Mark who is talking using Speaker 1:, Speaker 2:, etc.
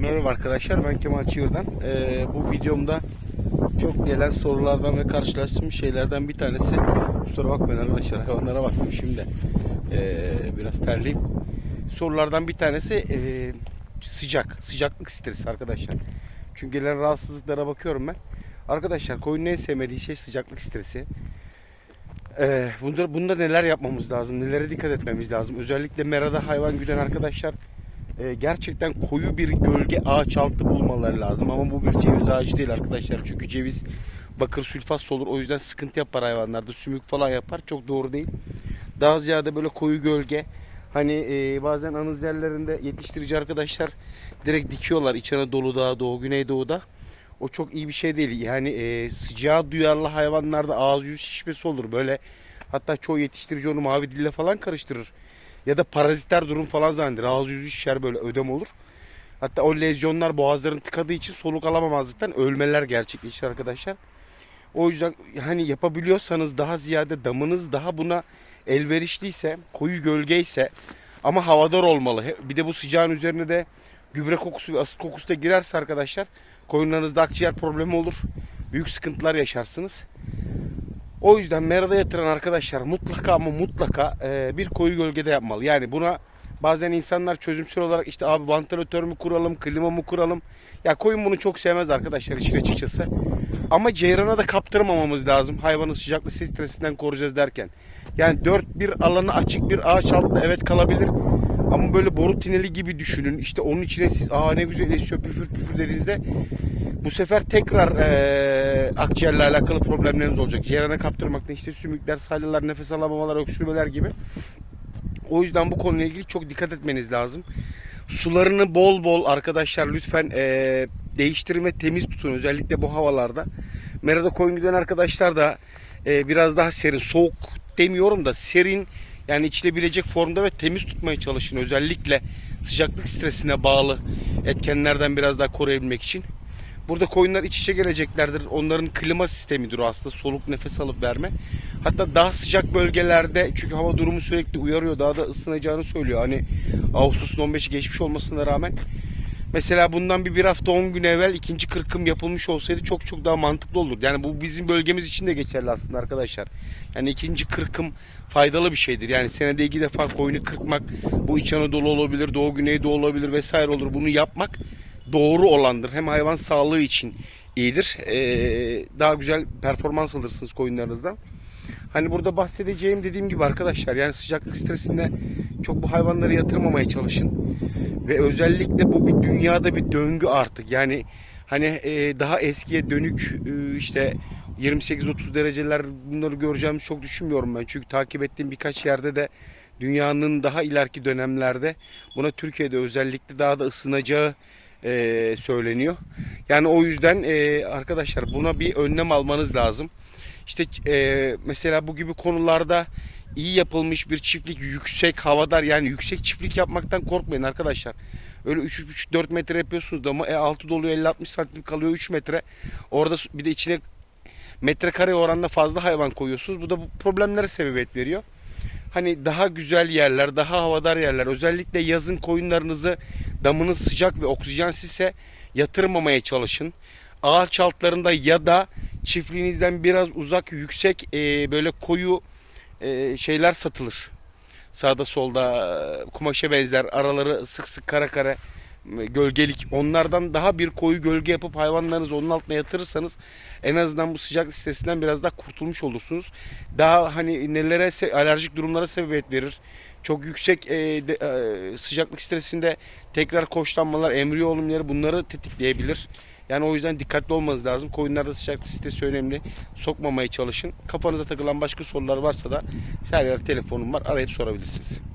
Speaker 1: Merhaba arkadaşlar ben Kemal Çığır'dan. Ee, bu videomda çok gelen sorulardan ve karşılaştığım şeylerden bir tanesi kusura bakmayın arkadaşlar hayvanlara baktım şimdi ee, biraz terliyim. Sorulardan bir tanesi ee, sıcak, sıcaklık stresi arkadaşlar. Çünkü gelen rahatsızlıklara bakıyorum ben. Arkadaşlar koyunun en sevmediği şey sıcaklık stresi. Ee, bunda, bunda neler yapmamız lazım, nelere dikkat etmemiz lazım. Özellikle merada hayvan güden arkadaşlar e, gerçekten koyu bir gölge ağaç altı bulmaları lazım. Ama bu bir ceviz ağacı değil arkadaşlar. Çünkü ceviz bakır sülfat olur. O yüzden sıkıntı yapar hayvanlarda. Sümük falan yapar. Çok doğru değil. Daha ziyade böyle koyu gölge. Hani e, bazen anız yerlerinde yetiştirici arkadaşlar direkt dikiyorlar İç Anadolu'da, Doğu Güneydoğu'da. O çok iyi bir şey değil. Yani e, sıcağa duyarlı hayvanlarda ağız yüz şişmesi olur. Böyle hatta çoğu yetiştirici onu mavi dille falan karıştırır. Ya da paraziter durum falan zanneder. Ağız yüzü şişer böyle ödem olur. Hatta o lezyonlar boğazların tıkadığı için soluk alamamazlıktan ölmeler gerçekleşir arkadaşlar. O yüzden hani yapabiliyorsanız daha ziyade damınız daha buna elverişliyse, koyu gölgeyse ama havadar olmalı. Bir de bu sıcağın üzerine de gübre kokusu ve asit kokusu da girerse arkadaşlar koyunlarınızda akciğer problemi olur. Büyük sıkıntılar yaşarsınız. O yüzden merada yatıran arkadaşlar mutlaka ama mutlaka e, bir koyu gölgede yapmalı. Yani buna bazen insanlar çözümsel olarak işte abi vantilatör mü kuralım, klima mı kuralım. Ya koyun bunu çok sevmez arkadaşlar işin açıkçası. Ama ceyrana da kaptırmamamız lazım. Hayvanın sıcaklık stresinden koruyacağız derken. Yani dört bir alanı açık bir ağaç altında evet kalabilir. Ama böyle boru tineli gibi düşünün. İşte onun içine siz aa ne güzel esiyor püfür püfür dediğinizde bu sefer tekrar eee akciğerle alakalı problemleriniz olacak. Cerana kaptırmaktan işte sümükler, salyalar, nefes alamamalar, öksürmeler gibi. O yüzden bu konuyla ilgili çok dikkat etmeniz lazım. Sularını bol bol arkadaşlar lütfen eee değiştirme temiz tutun özellikle bu havalarda. Merada koyun giden arkadaşlar da eee, biraz daha serin, soğuk demiyorum da serin yani içilebilecek formda ve temiz tutmaya çalışın. Özellikle sıcaklık stresine bağlı etkenlerden biraz daha koruyabilmek için. Burada koyunlar iç içe geleceklerdir. Onların klima sistemidir o aslında. Soluk nefes alıp verme. Hatta daha sıcak bölgelerde çünkü hava durumu sürekli uyarıyor. Daha da ısınacağını söylüyor. Hani Ağustos'un 15'i geçmiş olmasına rağmen. Mesela bundan bir, bir hafta 10 gün evvel ikinci kırkım yapılmış olsaydı çok çok daha mantıklı olurdu. Yani bu bizim bölgemiz için de geçerli aslında arkadaşlar. Yani ikinci kırkım faydalı bir şeydir. Yani senede iki defa koyunu kırkmak bu İç Anadolu olabilir, Doğu Güneydoğu olabilir vesaire olur. Bunu yapmak doğru olandır. Hem hayvan sağlığı için iyidir. Ee, daha güzel performans alırsınız koyunlarınızdan. Hani burada bahsedeceğim dediğim gibi arkadaşlar yani sıcaklık stresinde çok bu hayvanları yatırmamaya çalışın. Ve özellikle bu bir dünyada bir döngü artık. Yani hani e, daha eskiye dönük e, işte 28-30 dereceler bunları göreceğimizi çok düşünmüyorum ben. Çünkü takip ettiğim birkaç yerde de dünyanın daha ileriki dönemlerde buna Türkiye'de özellikle daha da ısınacağı e, söyleniyor. Yani o yüzden e, arkadaşlar buna bir önlem almanız lazım. İşte e, mesela bu gibi konularda iyi yapılmış bir çiftlik yüksek havadar yani yüksek çiftlik yapmaktan korkmayın arkadaşlar. Öyle 3-3,5-4 metre yapıyorsunuz da ama e, altı doluyor 50-60 santim kalıyor 3 metre. Orada bir de içine metrekare oranla fazla hayvan koyuyorsunuz. Bu da bu problemlere sebebiyet veriyor. Hani daha güzel yerler, daha havadar yerler. Özellikle yazın koyunlarınızı damınız sıcak ve oksijensizse yatırmamaya çalışın. Ağaç altlarında ya da çiftliğinizden biraz uzak yüksek e, böyle koyu e, şeyler satılır. Sağda solda e, kumaşa benzer araları sık sık kara kara gölgelik onlardan daha bir koyu gölge yapıp hayvanlarınızı onun altına yatırırsanız en azından bu sıcak stresinden biraz daha kurtulmuş olursunuz. Daha hani nelere alerjik durumlara sebebiyet verir. Çok yüksek e, de- e, sıcaklık stresinde tekrar koşlanmalar, embriyo olumları bunları tetikleyebilir. Yani o yüzden dikkatli olmanız lazım. Koyunlarda sıcaklık stresi önemli. Sokmamaya çalışın. Kafanıza takılan başka sorular varsa da her yer telefonum var. Arayıp sorabilirsiniz.